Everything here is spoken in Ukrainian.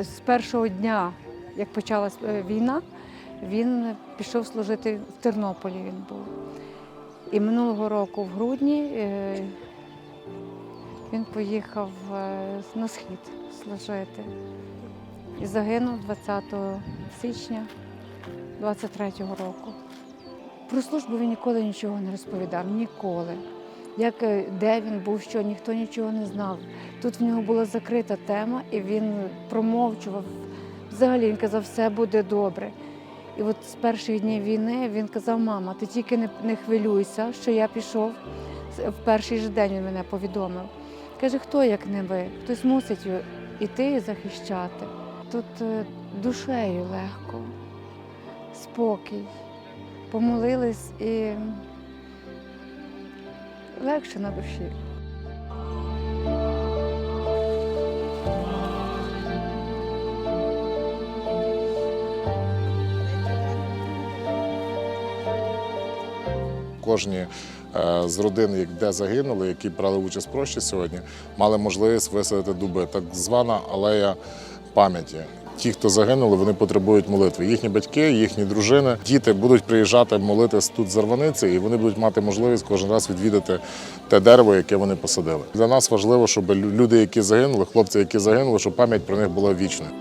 з першого дня, як почалась е, війна, він пішов служити в Тернополі. Він був. І минулого року, в грудні, е, він поїхав е, на схід служити. І загинув 20 січня 23-го року. Про службу він ніколи нічого не розповідав, ніколи. Як, е, де він був, що ніхто нічого не знав. Тут в нього була закрита тема, і він промовчував. Взагалі він казав, все буде добре. І от з перших днів війни він казав, мама, ти тільки не, не хвилюйся, що я пішов. В перший же день він мене повідомив. Каже, хто як не ви? Хтось мусить іти і захищати. Тут е, душею легко, спокій. Помолились і легше на душі. Кожні е, з родин, де загинули, які брали участь в прощі сьогодні, мали можливість висадити дуби. Так звана алея пам'яті. Ті, хто загинули, вони потребують молитви. Їхні батьки, їхні дружини, діти будуть приїжджати молитись тут з і вони будуть мати можливість кожен раз відвідати те дерево, яке вони посадили. Для нас важливо, щоб люди, які загинули, хлопці, які загинули, щоб пам'ять про них була вічною.